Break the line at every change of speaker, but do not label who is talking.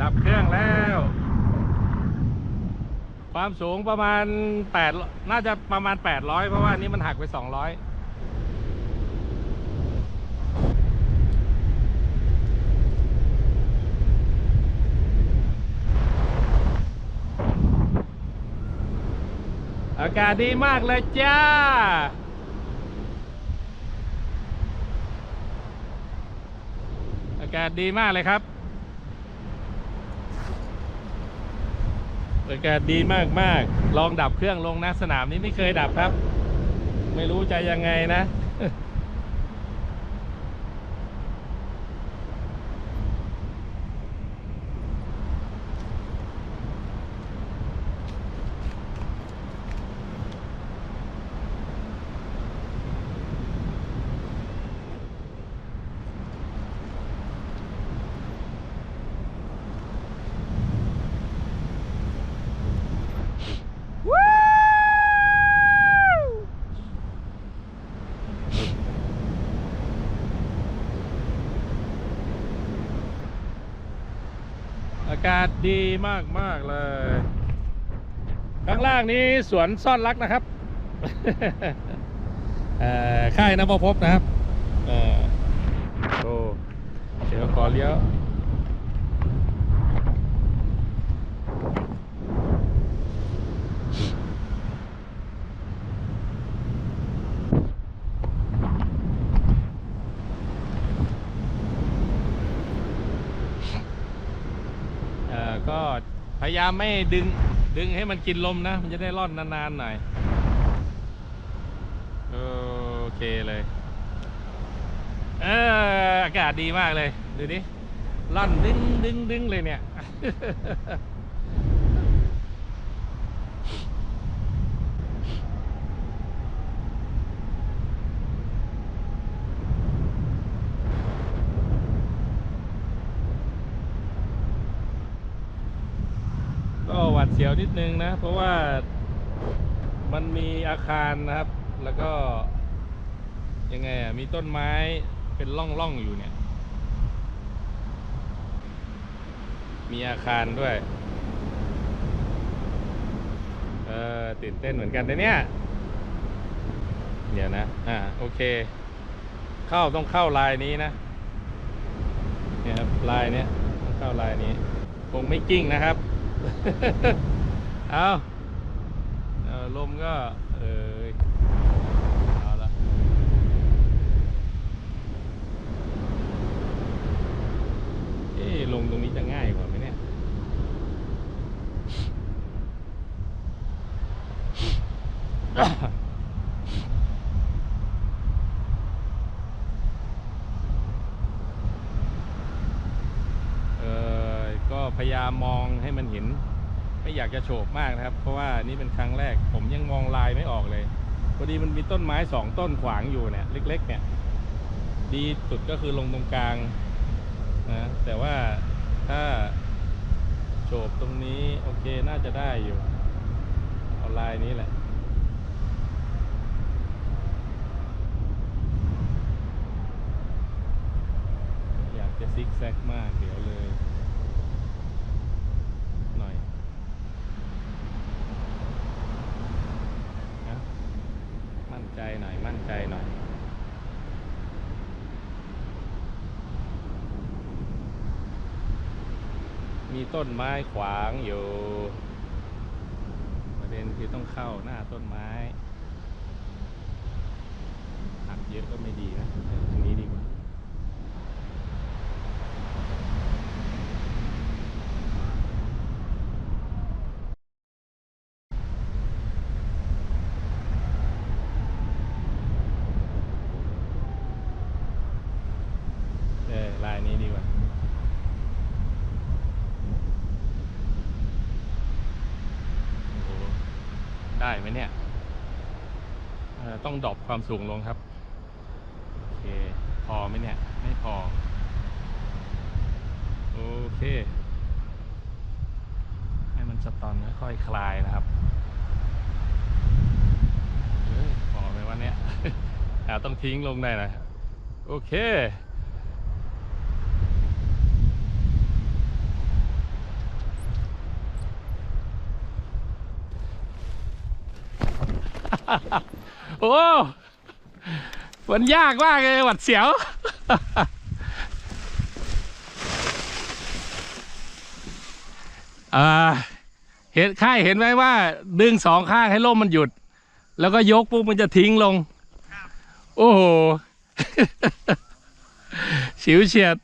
ดับเครื่องแล้ว ความสูงประมาณ8น่าจะประมาณ 800 เพราะว่านี้มันหักไป 200อากาศดีมากเลยจ้า อากาศดีมากเลยครับ อากาศดีมากมากๆ ลองดับเครื่องลงนะสนามนี้ไม่เคยดับครับ ไม่รู้ใจยังไงนะ อากาศดีมากมากเลย ข้างล่างนี้สวนซ่อนรักนะครับค่ายนภพนะครับโอ้เดี๋ยวขอเลี้ยว ก็พยายามไม่ดึงดึงให้มันกินลมนะ มันจะได้ร่อนนานๆหน่อย โอเคเลย เอออากาศดีมากเลย ดูดิร่อนดึงดึงดึงเลยเนี่ย ดเสียวนิดนึงนะ เพราะว่ามันมีอาคารนะครับ แล้วก็ ยังไงอะมีต้นไม้เป็นร่องร่องๆอยู่เนี่ย มีอาคารด้วย เออตื่นเต้นเหมือนกันนะเนี่ย เดี๋ยวนะ อ่าโอเค เข้าต้องเข้าลายนี้นะเนี่ยครับลายเนี้ยต้องเข้าลายนี้คงไม่กิ้งนะครับ เอาลมก็ เออเอาละเอ๊ะลงตรงนี้จะง่ายกว่าไหมเนี่ย เออก็พยามมองให้มันเห็น ไม่อยากจะโฉบมากนะครับ เพราะว่านี่เป็นครั้งแรก ผมยังมองลายไม่ออกเลยพอดีมันมีต้นไม้สองต้นขวางอยู่เนี่ย เล็ก ๆ เนี่ย ดีสุดก็คือลงตรงกลางนะแต่ว่าถ้าโฉบตรงนี้โอเคน่าจะได้อยู่ เอาลายนี้แหละอยากจะซิกแซกมากเดี๋ยวเลย หน่อยนะมั่น ใจหน่อยมั่นใจหน่อยมีต้นไม้ขวางอยู่ ประเด็นคือต้องเข้าหน้าต้นไม้หักเยอะก็ไม่ดีนะเออตรงนี้ดีกว่า เออลาย นี้ดีกว่า ได้ไหมเนี่ย ต้องดรอปความสูงลงครับ โอเค พอไหมเนี่ย ไม่พอ โอเค ให้มันสตอนค่อยๆคลายนะครับพอไหมวันเนี้ยอ่าต้องทิ้งลงได้นะ โอเค โอ้มันยากมากเลยหวัดเสียว เห็นค่ายเห็นไหมว่า ดึงสองข้างให้ล่มมันหยุด แล้วก็ยกปุ๊บมันจะทิ้งลง โอ้โหฉิวเฉียด